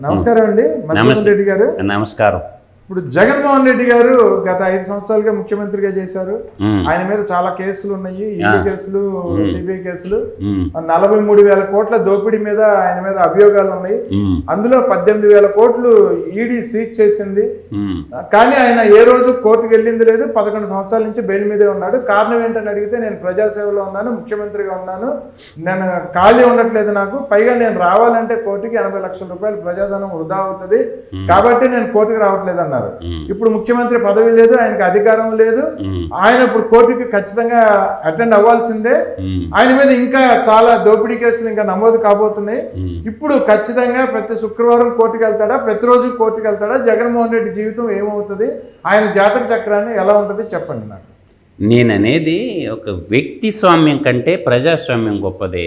నమస్కారం అండి. మధుసూదన్ రెడ్డి గారు. నమస్కారం. ఇప్పుడు జగన్మోహన్ రెడ్డి గారు గత ఐదు సంవత్సరాలుగా ముఖ్యమంత్రిగా చేశారు. ఆయన మీద చాలా కేసులు ఉన్నాయి ఈడీ కేసులు సిబిఐ కేసులు. నలభై మూడు వేల కోట్ల దోపిడీ మీద ఆయన మీద అభియోగాలు ఉన్నాయి. అందులో పద్దెనిమిది వేల కోట్లు ఈడీ సీజ్ చేసింది. కానీ ఆయన ఏ రోజు కోర్టుకు వెళ్ళింది లేదు పదకొండు సంవత్సరాల నుంచి బెయిల్ మీదే ఉన్నాడు. కారణం ఏంటని అడిగితే నేను ప్రజాసేవలో ఉన్నాను ముఖ్యమంత్రిగా ఉన్నాను. నేను ఖాళీ ఉండట్లేదు నాకు. పైగా నేను రావాలంటే కోర్టుకి ఎనభై లక్షల రూపాయలు ప్రజాధనం వృధా అవుతుంది. కాబట్టి నేను కోర్టుకి రావట్లేదు అన్నారు మ్మ్. ఇప్పుడు ముఖ్యమంత్రి పదవి లేదు ఆయనకి అధికారం లేదు. ఆయన ఇప్పుడు కోర్టుకి ఖచ్చితంగా అటెండ్ అవ్వాల్సిందే. ఆయన మీద ఇంకా చాలా దోపిడీ కేసులు ఇంకా నమోదు కాబోతున్నాయి. ఇప్పుడు ఖచ్చితంగా ప్రతి శుక్రవారం కోర్టుకు వెళ్తాడా? ప్రతిరోజు కోర్టుకు వెళ్తాడా? జగన్మోహన్ రెడ్డి జీవితం ఏమవుతుంది? ఆయన జాతక చక్రాన్ని ఎలా ఉంటుంది చెప్పండి నాకు. నేననేది ఒక వ్యక్తి స్వామ్యం కంటే ప్రజాస్వామ్యం గొప్పదే.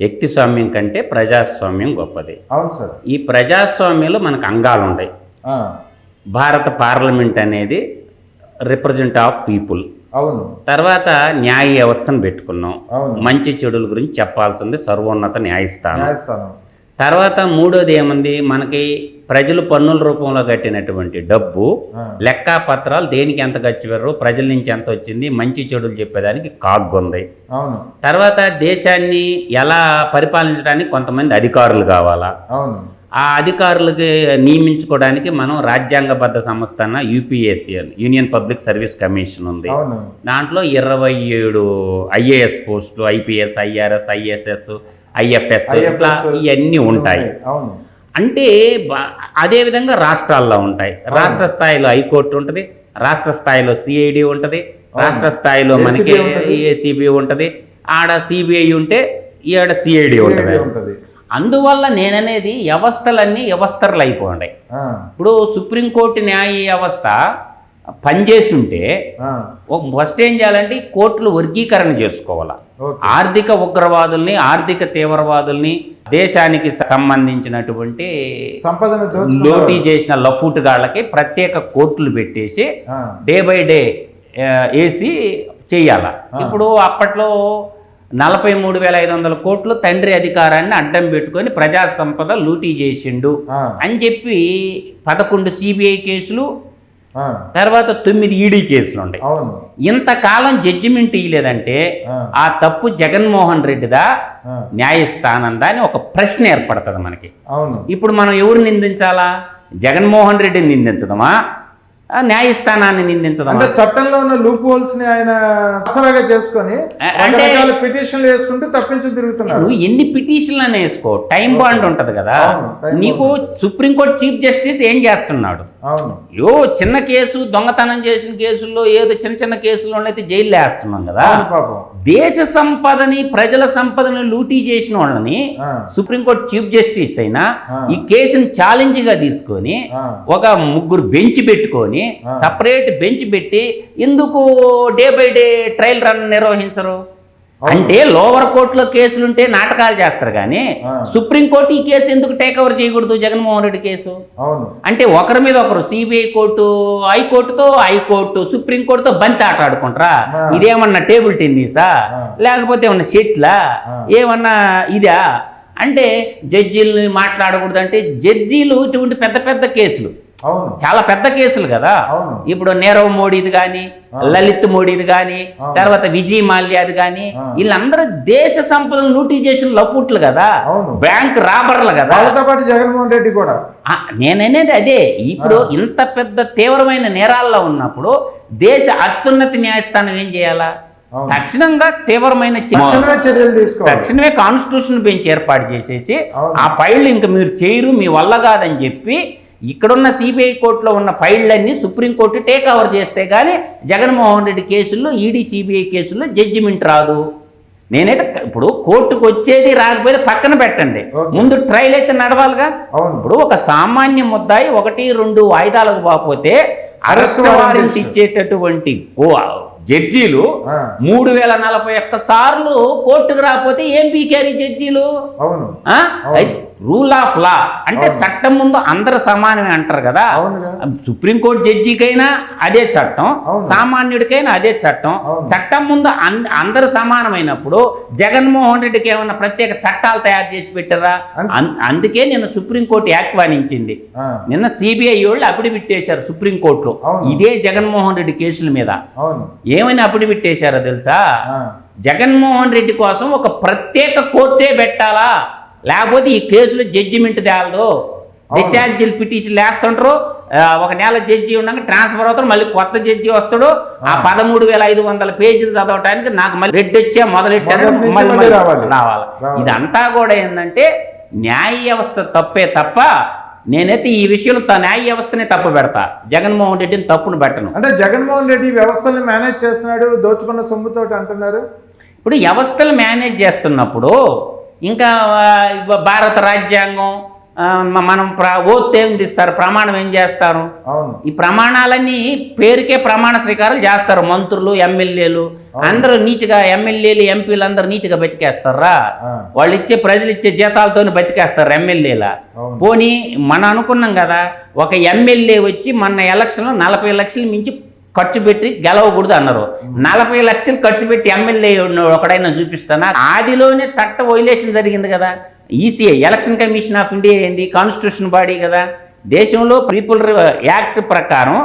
వ్యక్తి స్వామ్యం కంటే ప్రజాస్వామ్యం గొప్పది. అవును సార్. ఈ ప్రజాస్వామ్యంలో మనకు అంగాలు ఉంటాయి ఆ, భారత పార్లమెంట్ అనేది రిప్రజెంట్ ఆఫ్ పీపుల్. అవును. తర్వాత న్యాయ వ్యవస్థను పెట్టుకున్నాం. మంచి చెడుల గురించి చెప్పాల్సింది సర్వోన్నత న్యాయస్థానం. తర్వాత మూడోది ఏముంది? మనకి ప్రజలు పన్నుల రూపంలో కట్టినటువంటి డబ్బు ఆ, లెక్కాపత్రాలు దేనికి ఎంత ఖర్చు పెట్టరు ప్రజల నుంచి ఎంత వచ్చింది మంచి చెడులు చెప్పేదానికి కాగ్గుంది. అవును. తర్వాత దేశాన్ని ఎలా పరిపాలించడానికి కొంతమంది అధికారులు కావాలా? అవును. ఆ అధికారులకి నియమించుకోవడానికి మనం రాజ్యాంగబద్ధ సంస్థ అన్న యూపీఎస్సీ అని యూనియన్ పబ్లిక్ సర్వీస్ కమిషన్ ఉంది. దాంట్లో ఇరవై ఏడు ఐఏఎస్ పోస్టులు ఐపీఎస్ ఐఆర్ఎస్ ఐఎస్ఎస్ ఐఎఫ్ఎస్ ఇట్లా ఇవన్నీ ఉంటాయి. అంటే బా- అదే విధంగా రాష్ట్రాల్లో ఉంటాయి. రాష్ట్ర స్థాయిలో హైకోర్టు ఉంటుంది రాష్ట్ర స్థాయిలో సిఐడి ఉంటుంది రాష్ట్ర స్థాయిలో మనకి. ఏసీబీ ఉంటుంది? ఆడ సిబిఐ ఉంటే ఈడ సిఐడి ఉంటుంది. ఉంటుంది. అందువల్ల నేననేది వ్యవస్థలన్నీ వ్యవస్థలు అయిపోయి ఆ, ఇప్పుడు సుప్రీంకోర్టు న్యాయ వ్యవస్థ పనిచేసి ఉంటే ఆ, ఒక ఫస్ట్ ఏం చేయాలంటే కోర్టులు వర్గీకరణ చేసుకోవాలా. ఆర్థిక ఉగ్రవాదుల్ని ఆర్థిక తీవ్రవాదుల్ని దేశానికి సంబంధించినటువంటి సంపదను లోటీ చేసిన లఫూట్ గాళ్ళకి ప్రత్యేక కోర్టులు పెట్టేసి డే బై డే వేసి చెయ్యాల ఇప్పుడు అప్పట్లో నలభై మూడు వేల ఐదు వందల కోట్లు తండ్రి అధికారాన్ని అడ్డం పెట్టుకొని ప్రజా సంపద లూటీ చేసిండు. అని చెప్పి పదకొండు సిబిఐ కేసులు తర్వాత తొమ్మిది ఈడీ కేసులు ఉన్నాయి ఇంతకాలం జడ్జిమెంట్ ఇయ్యలేదంటే ఆ, తప్పు జగన్మోహన్ రెడ్డిదా? న్యాయస్థానందా అని ఒక ప్రశ్న ఏర్పడుతుంది మనకి. ఇప్పుడు మనం ఎవరు నిందించాలా? జగన్మోహన్ రెడ్డిని నిందించదమా న్యాయస్థానాన్ని అంటే చట్టంలో ఉన్న లూప్ హోల్స్ని ఆయన అసలుగా చేసుకొని రకరకాల పిటిషన్లు వేసుకుంటూ తప్పించు తిరుగుతున్నారు. నువ్వు ఎన్ని పిటిషన్లు అని వేసుకో టైం బాండ్ ఉంటది కదా. నీకు సుప్రీంకోర్టు చీఫ్ జస్టిస్ ఏం చేస్తున్నాడు? యో చిన్న కేసు దొంగతనం చేసిన కేసుల్లో ఏదో చిన్న చిన్న కేసుల్లో అయితే జైల్లో వేస్తున్నాం కదా. దేశ సంపదని ప్రజల సంపదని లూటీ చేసిన వాళ్ళని సుప్రీంకోర్టు చీఫ్ జస్టిస్ అయినా. ఈ కేసుని ఛాలెంజ్గా తీసుకొని ఒక ముగ్గురు బెంచ్ పెట్టుకొని ఆ. సపరేట్ బెంచ్ పెట్టి ఎందుకు day by day trial run నిర్వహించరు అంటే లోవర్ కోర్టులో కేసులుంటే నాటకాలు చేస్తారు కానీ. సుప్రీంకోర్టు ఈ కేసు ఎందుకు టేక్ ఓవర్ చేయకూడదు జగన్మోహన్ రెడ్డి కేసు అంటే ఒకరి మీద ఒకరు సిబిఐ కోర్టు హైకోర్టుతో హైకోర్టు సుప్రీంకోర్టుతో బంతి ఆట ఆడుకుంటారా. ఇదేమన్నా టేబుల్ టెన్నిసా. లేకపోతే ఏమన్నా షెట్లా. ఏమన్నా ఇదా అంటే జడ్జీలని మాట్లాడకూడదు అంటే జడ్జీలు ఇటువంటి పెద్ద పెద్ద కేసులు అవును. చాలా పెద్ద కేసులు కదా. ఇప్పుడు నీరవ్ మోడీది కానీ లలిత్ మోడీది కానీ. తర్వాత విజయ్ మాల్యాది కానీ. వీళ్ళందరూ దేశ సంపదను లూటీ చేసిన లఫుట్లు కదా. బ్యాంక్ రాబర్లు కదా. వాళ్ళతో పాటు జగన్మోహన్ రెడ్డి కూడా. నేననేది అదే. ఇప్పుడు ఇంత పెద్ద తీవ్రమైన నేరాల్లో ఉన్నప్పుడు దేశ అత్యున్నత న్యాయస్థానం ఏం చేయాలా. తక్షణంగా తీవ్రమైన చర్యలు తక్షణమే కాన్స్టిట్యూషన్ బెంచ్ ఏర్పాటు చేసేసి. ఆ ఫైళ్ళు ఇంక మీరు చేయరు మీ వల్ల కాదని చెప్పి ఇక్కడున్న సిబిఐ కోర్టులో ఉన్న ఫైళ్ళన్నీ సుప్రీంకోర్టు టేక్ ఓవర్ చేస్తే కానీ జగన్మోహన్ రెడ్డి కేసుల్లో ఈడీ సిబిఐ కేసుల్లో జడ్జిమెంట్ రాదు నేనైతే ఇప్పుడు కోర్టుకు వచ్చేది రాకపోతే పక్కన పెట్టండి. ముందు ట్రయల్ అయితే నడవాలిగా ఇప్పుడు ఒక సామాన్య ముద్దాయి ఒకటి రెండు వాయిదాలకు పోకపోతే అరెస్ట్ వారెంట్. ఇచ్చేటటువంటి జడ్జీలు మూడు వేల నలభై ఒక్క సార్లు కోర్టుకు రాకపోతే ఏం పీకారు జడ్జీలు? అవును. అయితే రూల్ ఆఫ్ లా. అంటే చట్టం ముందు అందరు సమానమే అంటారు కదా. సుప్రీంకోర్టు జడ్జికైనా అదే చట్టం. సామాన్యుడికైనా అదే చట్టం. చట్టం ముందు అందరు సమానమైనప్పుడు జగన్మోహన్ రెడ్డికి ఏమన్నా ప్రత్యేక చట్టాలు తయారు చేసి పెట్టారా? అందుకే నిన్న సుప్రీంకోర్టు ఆహ్వానించింది ఆ, నిన్న సిబిఐ వాళ్ళు అఫిడవిట్ వేశారు సుప్రీంకోర్టులో. ఇదే జగన్మోహన్ రెడ్డి కేసుల మీద. ఏమని అఫిడవిట్ వేశారో తెలుసా? జగన్మోహన్ రెడ్డి కోసం ఒక ప్రత్యేక కోర్టే పెట్టాలా? లేకపోతే ఈ కేసులో జడ్జిమెంట్ తేలదు. డిశ్చార్జీలు పిటిషన్లు వేస్తుంటారు ఒక నెల జడ్జి ఉండగా ట్రాన్స్ఫర్ అవుతాడు మళ్ళీ కొత్త జడ్జి వస్తాడు. ఆ పదమూడు వేల ఐదు వందల పేజీలు చదవటానికి నాకు మళ్ళీ రెడ్ వచ్చా మొదలెట్టాను మళ్ళీ రావాలి. ఇదంతా కూడా ఏంటంటే న్యాయ వ్యవస్థ తప్పే తప్ప నేనైతే ఈ విషయంలో తా- న్యాయ వ్యవస్థనే తప్పు పెడతా. జగన్మోహన్ రెడ్డిని తప్పును పెట్టను. అంటే జగన్మోహన్ రెడ్డి ఈ వ్యవస్థల్ని మేనేజ్ చేస్తున్నాడు దోచుకున్న సొమ్ముతోటి అంటున్నారు? ఇప్పుడు వ్యవస్థలు మేనేజ్ చేస్తున్నప్పుడు ఇంకా భారత రాజ్యాంగం మనం ప్ర ఓత్ ఏం తీస్తారు ప్రమాణం ఏం చేస్తారు? ఈ ప్రమాణాలన్నీ పేరుకే ప్రమాణ స్వీకారాలు చేస్తారు మంత్రులు ఎమ్మెల్యేలు. అందరూ నీట్గా ఎమ్మెల్యేలు ఎంపీలు అందరూ నీట్గా బతికేస్తారా? వాళ్ళు ఇచ్చే ప్రజలు ఇచ్చే జీతాలతో బతికేస్తారు ఎమ్మెల్యేల. పోనీ మనం అనుకున్నాం కదా ఒక ఎమ్మెల్యే వచ్చి మొన్న ఎలక్షన్లో నలభై లక్షలు మించి ఖర్చు పెట్టి గెలవకూడదు అన్నారు. నలభై లక్షలు ఖర్చు పెట్టి ఎమ్మెల్యే ఒకడైనా చూపిస్తానా? ఆదిలోనే చట్ట వైలేషన్ జరిగింది కదా. ECI election commission of India ఏంది? కాన్స్టిట్యూషన్ బాడీ కదా. దేశంలో పీపుల్ యాక్ట్ ప్రకారం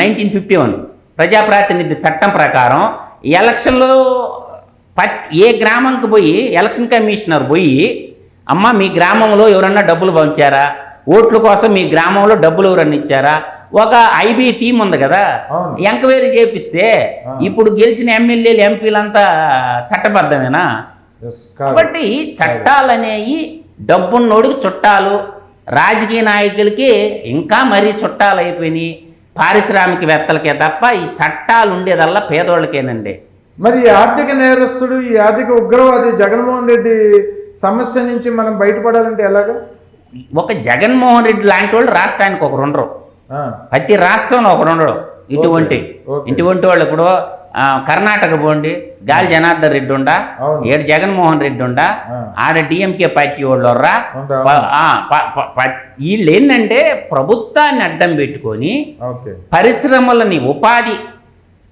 నైన్టీన్ ఫిఫ్టీ వన్ ప్రజాప్రాతినిధ్య చట్టం ప్రకారం ఎలక్షన్లో పత్ ఏ గ్రామంకి పోయి ఎలక్షన్ కమిషనర్ పోయి అమ్మ మీ గ్రామంలో ఎవరన్నా డబ్బులు పంచారా? ఓట్ల కోసం మీ గ్రామంలో డబ్బులు ఎవరన్నా ఇచ్చారా? ఒక ఐబీ టీం ఉంది కదా. ఎంక్వైరీ చేపిస్తే. ఇప్పుడు గెలిచిన ఎమ్మెల్యేలు ఎంపీలంతా చట్టబద్ధమేనా. కాబట్టి చట్టాలు అనేవి డబ్బున్నోడికి చుట్టాలు రాజకీయ నాయకులకి ఇంకా మరీ చుట్టాలు అయిపోయినాయి పారిశ్రామికవేత్తలకే తప్ప ఈ చట్టాలు ఉండేదల్లా పేదోళ్ళకేనండి మరి ఈ ఆర్థిక నేరస్తుడు ఈ ఆర్థిక ఉగ్రవాది జగన్మోహన్ రెడ్డి సమస్య నుంచి మనం బయటపడాలంటే ఎలాగా ఒక జగన్మోహన్ రెడ్డి లాంటి వాళ్ళు రాష్ట్రానికి ఒకరు ఉండరు ప్రతి రాష్ట్రంలో ఒకరు ఉండడు ఇటువంటి. ఇటువంటి వాళ్ళు ఇప్పుడు కర్ణాటక పోండి గాలి జనార్దన్ రెడ్డి ఉండా. ఏడు జగన్మోహన్ రెడ్డి ఉండా. ఆడ డిఎంకే పార్టీ వాళ్ళు రా? వీళ్ళు ఏంటంటే ప్రభుత్వాన్ని అడ్డం పెట్టుకొని పరిశ్రమలని ఉపాధి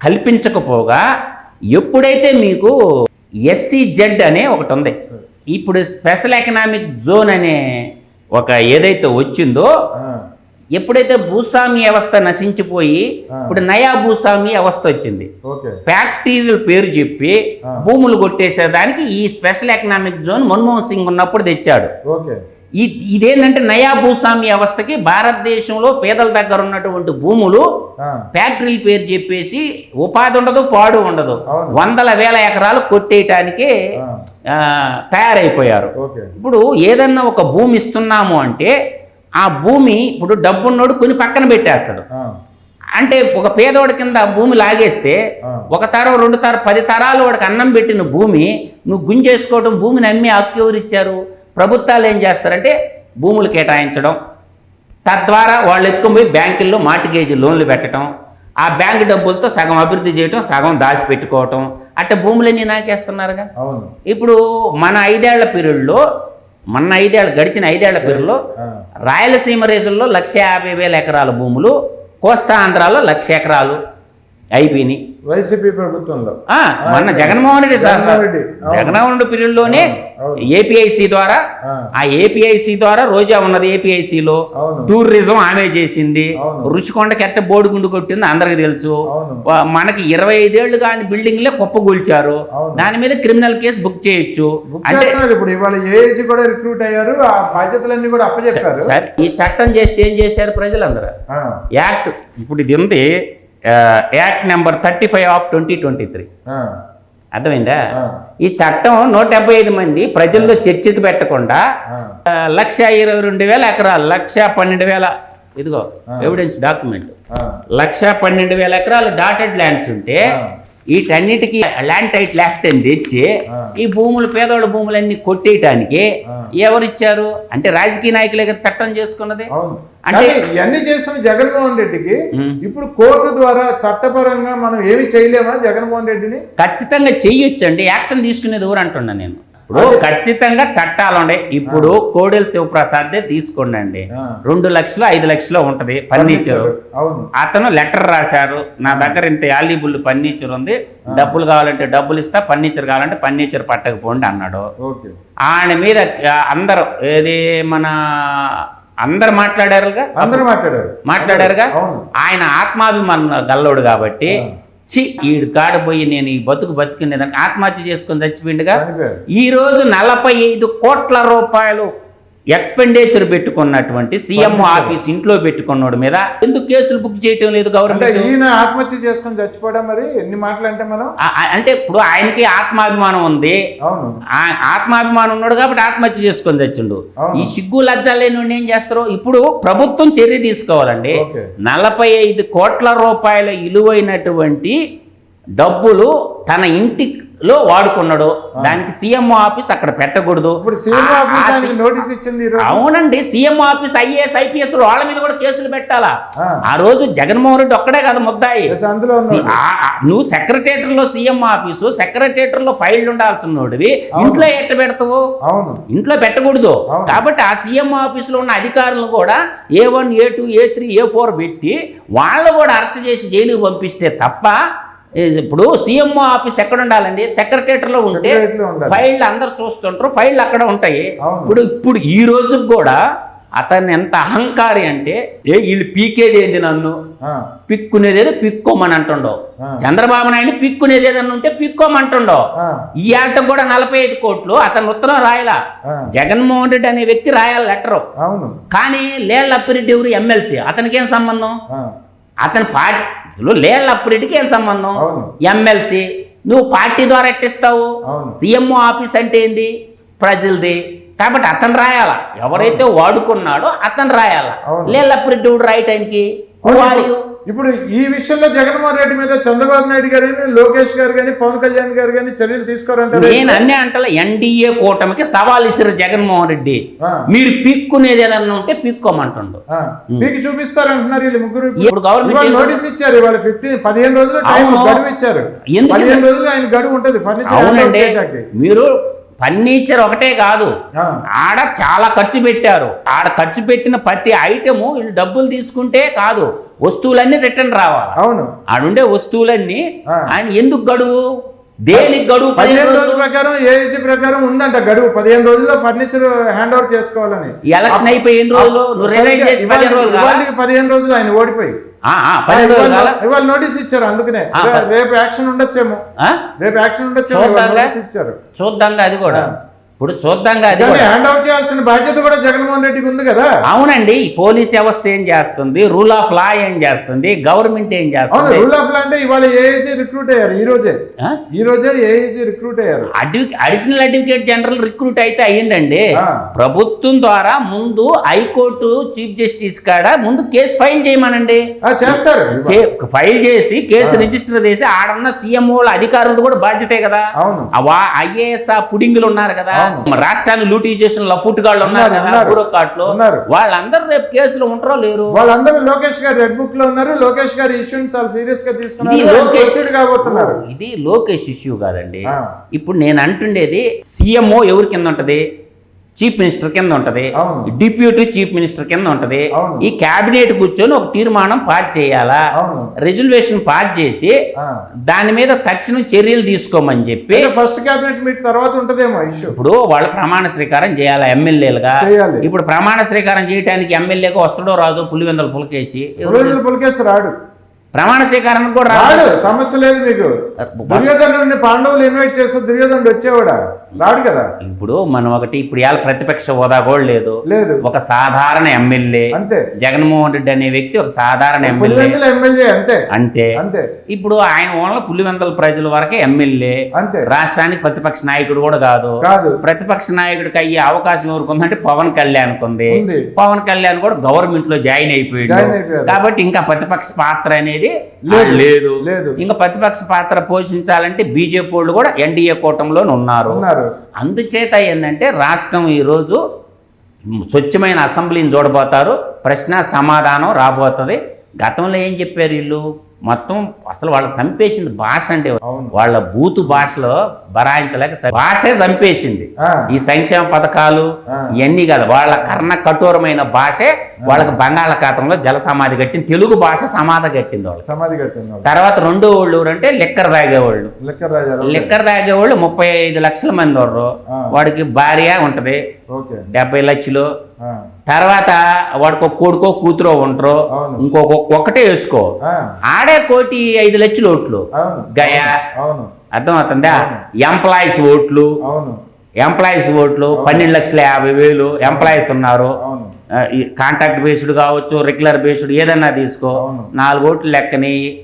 కల్పించకపోగా ఎప్పుడైతే మీకు ఎస్సీ జెడ్ అనే ఒకటి ఉంది ఇప్పుడు స్పెషల్ ఎకనామిక్ జోన్ అనే ఒక ఏదైతే వచ్చిందో ఎప్పుడైతే భూస్వామి వ్యవస్థ నశించిపోయి. ఇప్పుడు నయా భూస్వామి వ్యవస్థ వచ్చింది ఫ్యాక్టరీల పేరు చెప్పి. భూములు కొట్టేసేదానికి ఈ special economic zone Manmohan Singh ఉన్నప్పుడు తెచ్చాడు. ఇదేంటంటే నయా భూస్వామి వ్యవస్థకి భారతదేశంలో పేదల దగ్గర ఉన్నటువంటి భూములు ఫ్యాక్టరీల పేరు చెప్పేసి ఉపాధి ఉండదు పాడు ఉండదు. వందల వేల ఎకరాలు కొట్టేయటానికి తయారైపోయారు. ఇప్పుడు ఏదన్నా ఒక భూమి ఇస్తున్నాము అంటే ఆ భూమి ఇప్పుడు డబ్బున్నోడు కొని పక్కన పెట్టేస్తాడు. అంటే ఒక పేదోడి కింద భూమి లాగేస్తే. ఒక తరం రెండు తరం పది తరాలు వాడికి అన్నం పెట్టిన భూమి నువ్వు గుంజేసుకోవడం భూమిని అమ్మి హక్కు ఎవరు ఇచ్చారు ప్రభుత్వాలు ఏం చేస్తారంటే భూములు కేటాయించడం. తద్వారా వాళ్ళు ఎత్తుకొని పోయి బ్యాంకుల్లో మార్టిగేజ్ లోన్లు పెట్టడం ఆ బ్యాంక్ డబ్బులతో సగం అభివృద్ధి చేయటం సగం దాచిపెట్టుకోవటం. అట్ట భూములన్నీ నాకేస్తున్నారుగా. ఇప్పుడు మన ఐదేళ్ళ పీరియడ్లో మన ఐదేళ్ళ గడిచిన ఐదేళ్ళ పీరియడ్లో ఆ, రాయలసీమ రేజుల్లో లక్ష యాభై వేల ఎకరాల భూములు కోస్తా ఆంధ్రాలో లక్ష ఎకరాలు. అయిపోయినాయి. వైసీపీ ప్రభుత్వంలో. మొన్న జగన్మోహన్ రెడ్డి జగన్మోహన్ రెడ్డి, పీరియడ్లోనే. ఏపీఐసి ద్వారా ఆ, ఏపీఐసి ద్వారా రోజా ఉన్నది ఏపీఐసిలో. టూరిజం ఆమె చేసింది. రుచికొండకి ఎట్ట బోడిగుండు కొట్టింది అందరికి తెలుసు. మనకి ఇరవై ఐదేళ్ళు కాని బిల్డింగ్లే కుప్పగూల్చారు. దాని మీద క్రిమినల్ కేసు బుక్ చేయొచ్చు. అంటే ఇప్పుడు. ఇవాళ ఏజ్ కూడా రిక్రూట్ అయ్యారు. ఆ బాధ్యతలన్నీ కూడా అప్పచెప్పారు. సార్ ఈ చట్టం చేస్తే ఏం చేశారు ప్రజలందరూ? యాక్ట్. ఇప్పుడు ఇది ఉంది. Act number thirty five of twenty twenty three అర్థమైందా? ఈ చట్టం నూట డెబ్బై ఐదు మంది ప్రజల్లో చర్చకు పెట్టకుండా లక్ష ఇరవై రెండు వేల ఎకరాలు లక్ష పన్నెండు వేల ఇదిగో. ఎవిడెన్స్ డాక్యుమెంట్ లక్ష పన్నెండు వేల ఎకరాలు డాటెడ్ ల్యాండ్స్ ఉంటే. వీటన్నిటికీ ల్యాండ్ టైట్ యాక్ట్ అని తెచ్చి. ఈ భూములు పేదోళ్ళ భూములన్నీ కొట్టేయటానికి ఆ. ఎవరు ఇచ్చారు అంటే రాజకీయ నాయకులే కదా చట్టం చేసుకున్నది అంటే- ఇవన్నీ చేస్తున్న జగన్మోహన్ రెడ్డికి. ఇప్పుడు కోర్టు ద్వారా చట్టపరంగా మనం ఏమి చేయలేమా జగన్మోహన్ రెడ్డిని ఖచ్చితంగా చెయ్యొచ్చు అండి యాక్షన్ తీసుకునేది ఎవరు అంటున్నా నేను ఇప్పుడు ఖచ్చితంగా చట్టాలు ఉన్నాయి. ఇప్పుడు కోడెల శివప్రసాద్ తీసుకోండి ఆ. రెండు లక్షలు ఐదు లక్షలు ఉంటది ఫర్నిచర్. అతను లెటర్ రాశారు. నా దగ్గర ఇంత వాల్యుబుల్ ఫర్నిచర్ ఉంది. డబ్బులు కావాలంటే డబ్బులు ఇస్తా ఫర్నిచర్ కావాలంటే ఫర్నిచర్ పట్టకపోండి అన్నాడు. ఆయన మీద అందరూ ఏది మన అందరు మాట్లాడారుగా? అందరూ మాట్లాడారు. మాట్లాడారుగా? ఆయన ఆత్మాభిమానం గల్లోడు కాబట్టి చి ఈడు కాడ పోయి నేను ఈ బతుకు బతికిండేదాన్ని ఆత్మహత్య చేసుకొని చచ్చిపోయిండుగా. రోజు నలభై ఐదు కోట్ల రూపాయలు ఎక్స్పెండిచర్ పెట్టుకున్నటువంటి సీఎం ఆఫీస్ ఇంట్లో పెట్టుకున్నోడు మీద ఎందుకు కేసులు బుక్ చేయటం లేదు అంటే గవర్నమెంట్ ఈయన ఆత్మహత్య చేసుకొని చచ్చిపోవడం మరి? ఎన్ని మాటలు అంటే మనం? అంటే ఇప్పుడు ఆయనకి ఆత్మాభిమానం ఉంది. అవును. ఆత్మాభిమానం ఉన్నాడు కాబట్టి ఆత్మహత్య చేసుకొని చచ్చిండు. ఈ సిగ్గు లజ్జ లేని ఏం చేస్తారు? ఇప్పుడు ప్రభుత్వం చర్య తీసుకోవాలండి. నలభై ఐదు కోట్ల రూపాయల విలువైనటువంటి డబ్బులు తన ఇంటిలో వాడుకున్నాడు. దానికి సీఎం ఆఫీస్ అక్కడ పెట్టకూడదు. ఆఫీస్ నోటీస్ ఇచ్చింది అవునండి సీఎం ఆఫీస్ ఐఏఎస్ ఐపీఎస్ వాళ్ళ మీద కూడా కేసులు పెట్టాలా? ఆ. రోజు జగన్మోహన్ రెడ్డి ఒక్కడే కదా ముద్దాయి. నువ్వు సెక్రటేటర్లో సీఎం ఆఫీసు సెక్రటేటర్లో ఫైల్ ఉండాల్సిన నోడివి ఇంట్లో ఎట్ట పెడతావు? ఇంట్లో పెట్టకూడదు. కాబట్టి ఆ సీఎం ఆఫీసులో ఉన్న అధికారులు కూడా A one A two A three A four పెట్టి వాళ్ళు కూడా అరెస్ట్ చేసి జైలుకి పంపిస్తే తప్ప ఇప్పుడు సీఎం ఆఫీస్ ఎక్కడ ఉండాలండి ఉంటే సెక్రటరీలో ఉండాలి. ఫైళ్ళు అందరు చూస్తుంటారు ఫైళ్ళు అక్కడ ఉంటాయి. ఇప్పుడు ఇప్పుడు ఈ రోజు కూడా అతను ఎంత అహంకారి అంటే ఏ వీళ్ళు పీకేది ఏంది నన్ను? పిక్కునేదేదో పిక్కోమని అంటుండో. చంద్రబాబు నాయుడు పిక్కునేది ఏదన్నా ఉంటే పిక్కోమంటుండో ఈ ఆట కూడా నలభై ఐదు కోట్లు అతను ఉత్తరం రాయలా. జగన్మోహన్ రెడ్డి అనే వ్యక్తి రాయాలి లెటరు. కానీ లేళ్ళ అప్పిరెడ్డి ఎవరు? ఎమ్మెల్సీ. అతనికి ఏం సంబంధం? అతని పార్టీలో లేళ్ళ అప్పిరెడ్డికి ఏం సంబంధం. ఎమ్మెల్సీ. నువ్వు పార్టీ ద్వారా ఎట్టిస్తావు? అవును. సీఎం ఆఫీస్ అంటే ఏంది? ప్రజలది. కాబట్టి అతను రాయాల? ఎవరైతే వాడుకున్నాడో అతను రాయాల? అవును. లేళ్ళ అప్పిరెడ్డి ఎవడు రాయటానికి ఇప్పుడు- ఈ విషయంలో జగన్మోహన్ రెడ్డి మీద చంద్రబాబు నాయుడు గారు కానీ లోకేష్ గారు కానీ పవన్ కళ్యాణ్ గారు కానీ చర్యలు తీసుకోరంటారు? నేను అన్నీ అంటలే ఎన్డీఏ కూటమికి సవాల్ ఇసిరు జగన్మోహన్ రెడ్డి. మీరు పిక్కునేది ఏదన్నా ఉంటే పిక్కోమంటుండు. మీకు చూపిస్తారంటున్నారు వీళ్ళు ముగ్గురు ఇప్పుడు. గవర్నమెంట్ నోటీస్ ఇచ్చారు ఇవాళ ఫిఫ్టీన్ పదిహేను రోజులు టైం. గడువు ఇచ్చారు. పదిహేను రోజులు ఆయన గడువు ఉంటుంది ఫర్నిచర్ మీరు ఫర్నిచర్ ఒకటే కాదు. ఆడ చాలా ఖర్చు పెట్టారు. ఆడ ఖర్చు పెట్టిన ప్రతి ఐటము వీళ్ళు డబ్బులు తీసుకుంటే కాదు. వస్తువులన్నీ రిటర్న్ రావాలి? అవును. ఆడుండే వస్తువులన్నీ. ఆయన ఎందుకు గడువు? దేనికి గడువు? పదిహేను రోజుల. ప్రకారం ఏజ్ ప్రకారం ఉందంట గడువు. పదిహేను రోజుల్లో ఫర్నిచర్ హ్యాండ్ ఓవర్ చేసుకోవాలని ఎలక్షన్ అయిపోయి ఎన్ని రోజులు నువ్వు పదిహేను రోజులు ఆయన ఓడిపోయి. ఇవాళ నోటీస్ ఇచ్చారు అందుకనే. రేపు యాక్షన్ ఉండొచ్చేమో. ఆ? రేపు యాక్షన్ ఉండొచ్చేమో. నోటీస్ ఇచ్చారు. చూద్దాంగా అది కూడా. ఇప్పుడు చూద్దాంగా అది హ్యాండ్ ఓవర్ చేయాల్సిన బాధ్యత కూడా జగన్మోహన్ రెడ్డికి ఉంది కదా? అవునండి పోలీస్ వ్యవస్థ ఏం చేస్తుంది? రూల్ ఆఫ్ లా ఏం చేస్తుంది? గవర్నమెంట్ ఏం చేస్తుంది? రూల్ ఆఫ్ లా అంటే ఇవాళ ఏఏజీ రిక్రూట్ అయ్యారు ఈ రోజే? ఈ రోజే ఏఏజీ రిక్రూట్ అయ్యారు. అడ్వకే అడిషనల్ అడ్వకేట్ జనరల్ రిక్రూట్ అయితే అయ్యిందండి. ప్రభుత్వం ద్వారా ముందు హైకోర్టు చీఫ్ జస్టిస్ కాడ ముందు కేసు ఫైల్ చేయమనండి. చేస్తారు. ఫైల్ చేసి కేసు రిజిస్టర్ చేసి ఆడున్న సీఎంఓల అధికారులు కూడా బాధ్యతే కదా. అవును. ఐఏఎస్ ఆ పుడింగులు ఉన్నారు కదా. అవును. మన రాష్ట్రాన్ని లూటీ చేసిన లఫూట్ గాళ్ళు ఉన్నారు ఉన్నారు. బ్యూరోక్రాట్లు. వాళ్ళందరూ రేపు కేసులు ఉంటారో లేరు వాళ్ళందరూ లోకేష్ గారు రెడ్ బుక్లో ఉన్నారు లోకేష్ గారి ఇష్యూని చాలా సీరియస్గా తీసుకున్నారు కాబోతున్నారు ఇది లోకేష్ ఇష్యూ కాదండి. ఇప్పుడు నేను అంటుండేది సీఎంఓ ఎవరి కింద ఉంటది చీఫ్ మినిస్టర్ కింద ఉంటది. డిప్యూటీ చీఫ్ మినిస్టర్ కింద ఉంటది. ఈ కేబినెట్ కూర్చొని ఒక తీర్మానం పాస్ చేయాలా రెజల్యూషన్ పాస్ చేసి. దాని మీద తక్షణం చర్యలు తీసుకోమని చెప్పి ఫస్ట్ కేబినెట్ మీట్ తర్వాత ఉంటదేమో ఇష్యూ ఇప్పుడు వాళ్ళు ప్రమాణ స్వీకారం చేయాలా ఎమ్మెల్యేలుగా. ఇప్పుడు ప్రమాణ స్వీకారం చేయడానికి ఎమ్మెల్యేగా వస్తాడో రాదో పులివెందల పులకేసి పులికేసి రాడు ప్రమాణ స్వీకారానికి కూడా రాదు రాడు సమస్య లేదు మీకు దుర్యోధనుడిని పాండవులు ఇన్వైట్ చేస్తే దుర్యోధనుడు వచ్చేవాడా? రాడు కదా. ఇప్పుడు మనం ఒకటి ఇప్పుడు ఇవాళ ప్రతిపక్ష హోదా కూడా లేదు. లేదు. ఒక సాధారణ ఎమ్మెల్యే అంతే. జగన్మోహన్ రెడ్డి అనే వ్యక్తి ఒక సాధారణ ఎమ్మెల్యే. ఎమ్మెల్యే అంతే. అంటే అంతే. ఇప్పుడు ఆయన ఓన్ల పులివెందల ప్రజల వరకే ఎమ్మెల్యే. అంతే. రాష్ట్రానికి ప్రతిపక్ష నాయకుడు కూడా కాదు. కాదు. ప్రతిపక్ష నాయకుడికి అయ్యే అవకాశం ఎవరికి పవన్ కళ్యాణ్ ఉంది ఉంది. పవన్ కళ్యాణ్ కూడా గవర్నమెంట్లో జాయిన్ అయిపోయాడు. కాబట్టి ఇంకా ప్రతిపక్ష పాత్ర అనేది లేదు. లేదు. లేదు. ఇంకా ప్రతిపక్ష పాత్ర పోషించాలంటే బీజేపీ వాళ్ళు కూడా ఎన్డీఏ కూటమిలో ఉన్నారు. ఉన్నారు. అందుచేత ఏంటంటే రాష్ట్రం ఈరోజు స్వచ్ఛమైన అసెంబ్లీని చూడబోతారు. ప్రశ్న సమాధానం రాబోతుంది. గతంలో ఏం చెప్పారు వీళ్ళు? మొత్తం అసలు వాళ్ళు చంపేసింది భాష అంటే. వాళ్ళ బూతు భాషలో బరాయించలేక భాషే చంపేసింది. ఈ సంక్షేమ పథకాలు. ఇవన్నీ కాదు. వాళ్ళ కర్ణ కఠోరమైన భాషే వాళ్ళకి బంగాళాఖాతంలో జల సమాధి కట్టింది. తెలుగు భాష సమాధి కట్టింది వాళ్ళు సమాధి కట్టింది. తర్వాత రెండో వాళ్ళు ఎవరంటే లెక్కర్ తాగేవాళ్ళు లెక్కర్ తాగేవాళ్ళు ముప్పై ఐదు లక్షల మంది. వాడికి భార్య ఉంటది. డెబ్బై లక్షలు. తర్వాత వాడికి ఒక కొడుకో కూతురో ఉంటారు. ఇంకొక ఒక్కటే వేసుకో. ఆడే కోటి ఐదు లక్షలు ఓట్లు. గయా. అర్థమవుతుందా? ఎంప్లాయీస్ ఓట్లు. ఎంప్లాయీస్ ఓట్లు పన్నెండు లక్షల యాభై వేలు ఎంప్లాయీస్ ఉన్నారు. కాంట్రాక్ట్ బేస్డ్ కావచ్చు రెగ్యులర్ బేస్డ్ ఏదన్నా తీసుకో. నాలుగు ఓట్లు లెక్కని.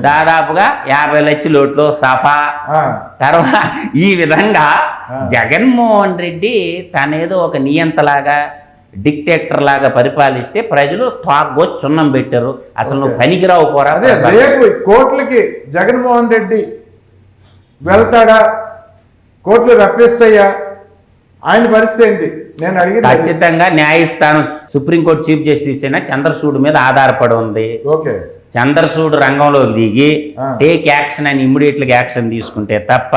దాదాపుగా యాభై లక్షల ఓట్లు సఫా. తర్వాత ఈ విధంగా జగన్మోహన్ రెడ్డి తనేదో ఒక నియంతలాగా డిక్టేటర్ లాగా పరిపాలిస్తే ప్రజలు తాగో చున్నం పెట్టారు. అసలు నువ్వు పనికిరావు పోరా రేపు కోట్లకి జగన్మోహన్ రెడ్డి వెళ్తాడా? కోట్లు రప్పిస్తాయా? ఆయన పరిస్థితి ఏంటి? నేను అడిగింది అది. ఖచ్చితంగా న్యాయస్థానం సుప్రీంకోర్టు చీఫ్ జస్టిస్ అయిన చంద్రచూడ్ మీద ఆధారపడి ఉంది. ఓకే. చంద్రచూడ్ రంగంలోకి దిగి. టేక్ యాక్షన్ అని ఇమ్మీడియట్గా యాక్షన్ తీసుకుంటే తప్ప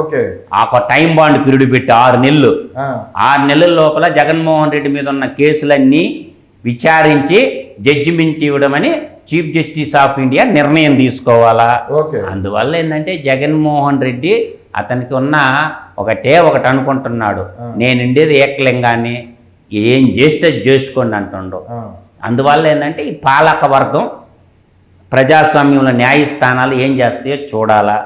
ఓకే. ఆ ఒక టైం బాండ్ పీరియడ్ పెట్టి ఆరు నెలలు. ఆరు నెలల లోపల జగన్మోహన్ రెడ్డి మీద ఉన్న కేసులన్నీ విచారించి జడ్జిమెంట్ ఇవ్వడమని చీఫ్ జస్టిస్ ఆఫ్ ఇండియా నిర్ణయం తీసుకోవాలా. అందువల్ల ఏంటంటే జగన్మోహన్ రెడ్డి అతనికి ఉన్న ఒకటే ఒకటి అనుకుంటున్నాడు. నేను ఉండేది ఏకలింగాన్ని ఏం చేస్తే చేసుకోండి అంటుండు. అందువల్ల ఏంటంటే ఈ పాలక వర్గం ప్రజాస్వామ్యంలో న్యాయస్థానాలు ఏం చేస్తాయో చూడాలా.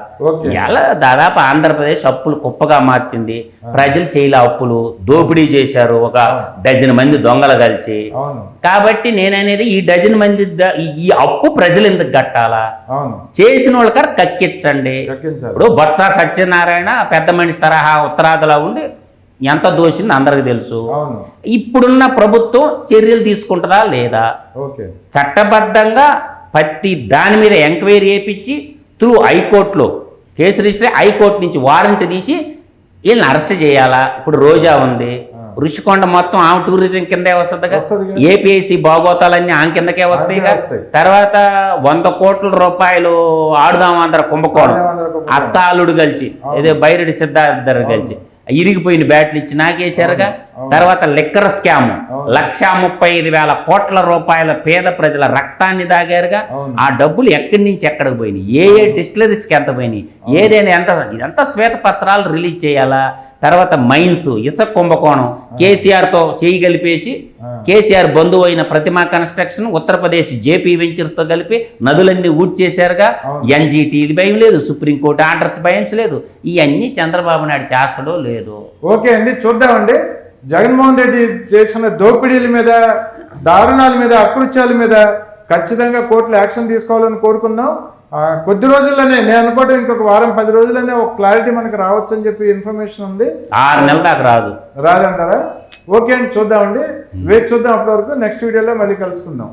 ఇలా దాదాపు ఆంధ్రప్రదేశ్ అప్పులు కుప్పగా మార్చింది. ప్రజలు చేయలే అప్పులు దోపిడీ చేశారు. ఒక డజన్ మంది దొంగలు కలిసి. కాబట్టి నేననేది ఈ డజన్ మంది ఈ- అప్పు ప్రజలు ఎందుకు కట్టాలా? చేసిన వాళ్ళకర్ కక్కించండి ఇప్పుడు బొత్స సత్యనారాయణ పెద్ద మనిషి తరహా ఉత్తరాదిలా ఉండి ఎంత దోషింది అందరికి తెలుసు. ఇప్పుడున్న ప్రభుత్వం చర్యలు తీసుకుంటుందా లేదా? చట్టబద్ధంగా ప్రతి దాని మీద ఎంక్వైరీ చేయించి త్రూ హైకోర్టులో కేసు రిజిస్టర్ హైకోర్టు నుంచి వారెంట్ తీసి వీళ్ళని అరెస్ట్ చేయాలా? ఇప్పుడు రోజా ఉంది. రుషికొండ మొత్తం ఆమె టూరిజం కిందే వస్తుందిగా వస్తదిగా. ఏపీఐసి బాగోతాలన్నీ ఆమె కిందకే వస్తాయి. తర్వాత వంద కోట్ల రూపాయలు ఆడుదాం అందరు కుంభకోణం. ఆడుదాం అందర కుంభకోణం. అత్త అల్లుడు కలిసి ఇదే బైరెడ్డి సిద్ధార్థ కలిసి ఇరిగిపోయిన బ్యాట్లు ఇచ్చి నాకేశారుగా? తర్వాత లిక్కర్ స్కామ్. లక్ష ముప్పై ఐదు వేల కోట్ల రూపాయల పేద ప్రజల రక్తాన్ని దాగారుగా. ఆ డబ్బులు ఎక్కడి నుంచి ఎక్కడికి పోయినాయి? ఏ ఏ డిస్టిలరీస్కి ఎంత పోయినాయి? ఏదైనా ఎంత? ఇదంతా శ్వేతపత్రాలు రిలీజ్ చేయాలా? తర్వాత మైన్స్ ఇసుక కుంభకోణం కేసీఆర్తో చేయి కలిపేసి కేసీఆర్ బంధువు అయిన ప్రతిమా కన్స్ట్రక్షన్ ఉత్తరప్రదేశ్ జేపీ వెంచర్తో కలిపి నదులన్నీ ఊడ్చేశారుగా అవును. ఎన్జీటీలు భయం లేదు సుప్రీంకోర్టు ఆర్డర్స్ భయం లేదు. ఇవన్నీ చంద్రబాబు నాయుడు చేస్తాడో లేదు. ఓకే అండి చూద్దామండి. జగన్మోహన్ రెడ్డి చేసిన దోపిడీల మీద దారుణాల మీద అకృత్యాల మీద ఖచ్చితంగా కోర్టులు యాక్షన్ తీసుకోవాలని కోరుకున్నాం ఆ, కొద్ది రోజుల్లోనే నేను అనుకోవడం ఇంకొక వారం పది రోజుల్లోనే ఒక క్లారిటీ మనకు రావచ్చు అని చెప్పి ఇన్ఫర్మేషన్ ఉంది. ఆరు నెలల దాకా రాదు. రాదంటారా? ఓకే అండి చూద్దామండి. వేచి చూద్దాం అప్పటి వరకు నెక్స్ట్ వీడియోలో మళ్ళీ కలుసుకుందాం.